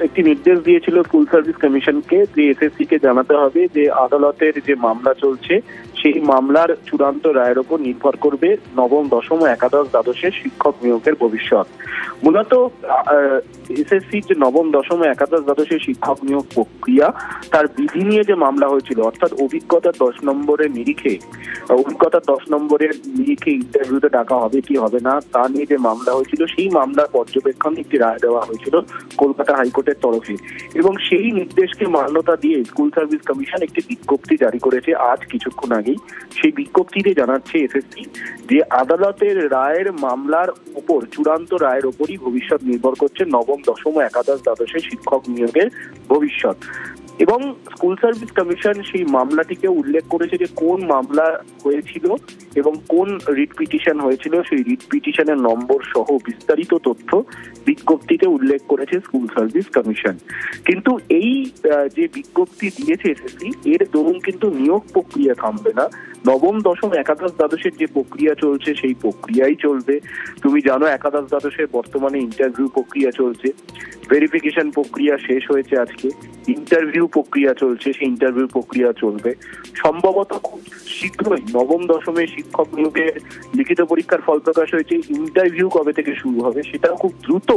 একটি নির্দেশ দিয়েছিল স্কুল সার্ভিস কমিশনকে, যে এসএসসি কে জানাতে হবে যে আদালতের যে মামলা চলছে সেই মামলার চূড়ান্ত রায়ের ওপর নির্ভর করবে নবম, দশম একাদশ দ্বাদশের শিক্ষক নিয়োগের ভবিষ্যৎ। মূলত এসএসসি যে নবম, দশম একাদশ দ্বাদশের শিক্ষক নিয়োগ প্রক্রিয়া, তার বিধি নিয়ে যে মামলা হয়েছিল, অর্থাৎ অভিজ্ঞতা দশ নম্বরের নিরিখে, অভিজ্ঞতা দশ নম্বরের নিরিখে ইন্টারভিউতে ডাকা হবে কি হবে না, তা নিয়ে যে মামলা হয়েছিল, সেই মামলার পর্যবেক্ষণ একটি রায় দেওয়া হয়েছিল কলকাতা হাইকোর্টের তরফে। এবং সেই নির্দেশকে মান্যতা দিয়ে স্কুল সার্ভিস কমিশন একটি বিজ্ঞপ্তি জারি করেছে আজ কিছুক্ষণ আগেই সেই বিজ্ঞপ্তিতে জানাচ্ছে এসএসসি যে আদালতের রায়ের মামলার উপর, চূড়ান্ত রায়ের ওপরই ভবিষ্যৎ নির্ভর করছে নবম, দশম একাদশ দ্বাদশে শিক্ষক নিয়োগের ভবিষ্যৎ। এবং স্কুল সার্ভিস কমিশন সেই মামলাটিকে উল্লেখ করেছে যে কোন মামলা হয়েছিল এবং কোন রিট পিটিশন হয়েছিল, সেই রিট পিটিশনের নম্বর সহ বিস্তারিত তথ্য বিজ্ঞপ্তিতে উল্লেখ করেছে স্কুল সার্ভিস কমিশন। কিন্তু এই যে বিজ্ঞপ্তি দিয়েছে এসএসসি, এর দরুন কিন্তু নিয়োগ প্রক্রিয়া থামবে না। নবম, দশম, একাদশ দ্বাদশের যে প্রক্রিয়া চলছে, সেই প্রক্রিয়াই চলবে। তুমি জানো, একাদশ দ্বাদশের বর্তমানে ইন্টারভিউ প্রক্রিয়া চলছে। ভেরিফিকেশন প্রক্রিয়া শেষ হয়েছে আজকে। ইন্টারভিউ প্রক্রিয়া চলছে, সেই ইন্টারভিউ প্রক্রিয়া চলবে। সম্ভবত খুব শীঘ্রই, নবম দশমের শিক্ষক নিয়োগের লিখিত পরীক্ষার ফল প্রকাশ হয়েছে। ইন্টারভিউ কবে থেকে শুরু হবে, সেটাও খুব দ্রুত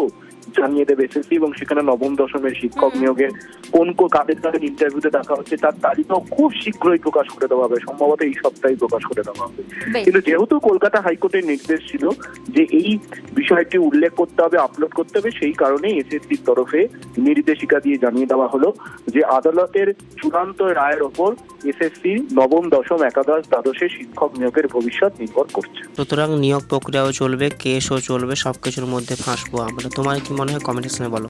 জানিয়ে দেবে এসএসসি এবং সেখানে নবম দশমের শিক্ষক নিয়োগের কোন কোন কাদের কাদের ইন্টারভিউতে দেখা হচ্ছে তার তালিকাও খুব শীঘ্রই প্রকাশ করে দেওয়া হবে। সম্ভবত এই সপ্তাহে প্রকাশ করে দেওয়া হবে। কিন্তু যেহেতু কলকাতা হাইকোর্টের নির্দেশ ছিল যে এই বিষয়টি উল্লেখ করতে হবে আপলোড করতে হবে সেই কারণেই এসএসসির তরফে নির্দেশিকা দিয়ে জানিয়ে দেওয়া হলো যে আদালতের চূড়ান্ত রায়ের ওপর এসএসসি নবম, দশম, একাদশ, দ্বাদশে শিক্ষক নিয়োগের ভবিষ্যৎ নির্ভর করছে। সুতরাং নিয়োগ প্রক্রিয়াও চলবে, কেসও চলবে, সবকিছুর মধ্যে ফাঁসবো আমরা। তোমার কি মনে হয়? কমেন্ট বলো।